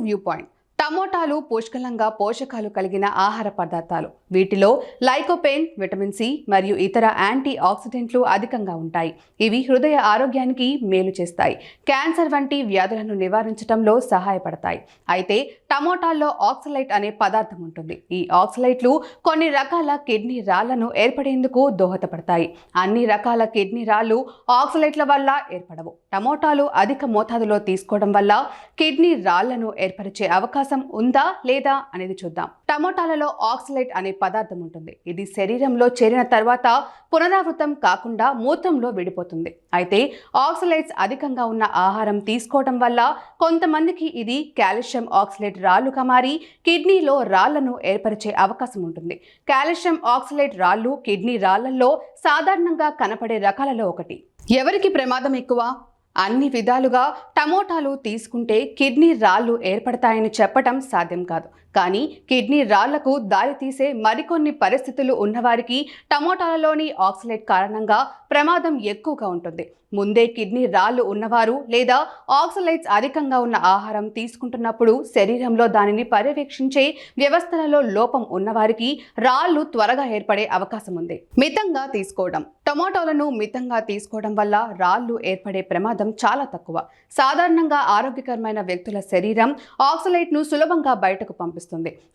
viewpoint. టమోటాలు పుష్కలంగా పోషకాలు కలిగిన ఆహార పదార్థాలు. వీటిలో లైకోపెయిన్ విటమిన్ సి మరియు ఇతర యాంటీ ఆక్సిడెంట్లు అధికంగా ఉంటాయి. ఇవి హృదయ ఆరోగ్యానికి మేలు చేస్తాయి. క్యాన్సర్ వంటి వ్యాధులను నివారించడంలో సహాయపడతాయి. అయితే టమోటాల్లో ఆక్సలైట్ అనే పదార్థం ఉంటుంది. ఈ ఆక్సలైట్లు కొన్ని రకాల కిడ్నీ రాళ్ళను ఏర్పడేందుకు దోహదపడతాయి. అన్ని రకాల కిడ్నీ రాళ్ళు ఆక్సలైట్ల వల్ల ఏర్పడవు. టమోటాలు అధిక మోతాదులో తీసుకోవడం వల్ల కిడ్నీ రాళ్ళను ఏర్పరిచే అవకాశం ఉందా లేదా అనేది చూద్దాం. టమోటాలలో ఆక్సలైట్ అనే పదార్థం ఉంటుంది. ఇది శరీరంలో చేరిన తర్వాత పునరావృతం కాకుండా మూత్రంలో విడిపోతుంది. అయితే ఆక్సలైట్స్ అధికంగా ఉన్న ఆహారం తీసుకోవడం వల్ల కొంతమందికి ఇది కాల్షియం ఆక్సలేట్ రాళ్ళుగా మారి కిడ్నీలో రాళ్ళను ఏర్పరిచే అవకాశం ఉంటుంది. కాల్షియం ఆక్సలేట్ రాళ్ళు కిడ్నీ రాళ్ళలో సాధారణంగా కనపడే రకాలలో ఒకటి. ఎవరికి ప్రమాదం ఎక్కువ? అన్ని విధాలుగా టమోటాలు తీసుకుంటే కిడ్నీ రాళ్ళు ఏర్పడతాయని చెప్పటం సాధ్యం కాదు. కానీ కిడ్నీ రాళ్ళకు దారితీసే మరికొన్ని పరిస్థితులు ఉన్నవారికి టమోటాలలోని ఆక్సిలేట్ కారణంగా ప్రమాదం ఎక్కువగా ఉంటుంది. ముందే కిడ్నీ రాళ్ళు ఉన్నవారు లేదా ఆక్సలైట్స్ అధికంగా ఉన్న ఆహారం తీసుకుంటున్నప్పుడు శరీరంలో దానిని పర్యవేక్షించే వ్యవస్థలలో లోపం ఉన్నవారికి రాళ్ళు త్వరగా ఏర్పడే అవకాశం ఉంది. మితంగా తీసుకోవడం. టొమాటోలను మితంగా తీసుకోవడం వల్ల రాళ్ళు ఏర్పడే ప్రమాదం చాలా తక్కువ. సాధారణంగా ఆరోగ్యకరమైన వ్యక్తుల శరీరం ఆక్సలైట్ను సులభంగా బయటకు పంపిస్తుంది.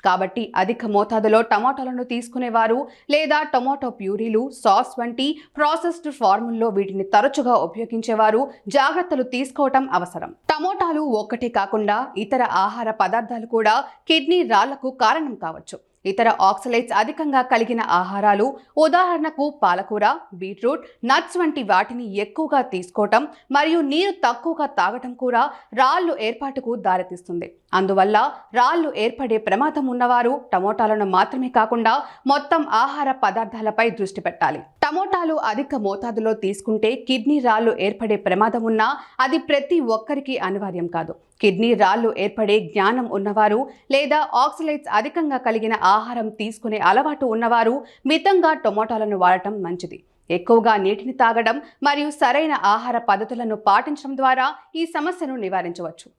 కాబట్టి అధిక మోతాదులో టమాటోలను తీసుకునేవారు లేదా టమాటో ప్యూరీలు సాస్ వంటి ప్రాసెస్డ్ ఫార్ముల్లో వీటిని తరచుగా ఉపయోగించేవారు. జాగ్రత్తలు తీసుకోవటం అవసరం. టమోటాలు ఒక్కటే కాకుండా ఇతర ఆహార పదార్థాలు కూడా కిడ్నీ రాళ్ళకు కారణం కావచ్చు. ఇతర ఆక్సలైట్స్ అధికంగా కలిగిన ఆహారాలు ఉదాహరణకు పాలకూర బీట్రూట్ నట్స్ వంటి వాటిని ఎక్కువగా తీసుకోవటం మరియు నీరు తక్కువగా తాగటం కూడా రాళ్ళు ఏర్పాటుకు దారితీస్తుంది. అందువల్ల రాళ్ళు ఏర్పడే ప్రమాదం ఉన్నవారు టమోటాలను మాత్రమే కాకుండా మొత్తం ఆహార పదార్థాలపై దృష్టి పెట్టాలి. టమోటాలు అధిక మోతాదులో తీసుకుంటే కిడ్నీ రాళ్ళు ఏర్పడే ప్రమాదం ఉన్నా అది ప్రతి ఒక్కరికి అనివార్యం కాదు. కిడ్నీ రాళ్ళు ఏర్పడే జ్ఞానం ఉన్నవారు లేదా ఆక్సిలైట్స్ అధికంగా కలిగిన ఆహారం తీసుకునే అలవాటు ఉన్నవారు మితంగా టొమాటోలను వాడటం మంచిది. ఎక్కువగా నీటిని తాగడం మరియు సరైన ఆహార పద్ధతులను పాటించడం ద్వారా ఈ సమస్యను నివారించవచ్చు.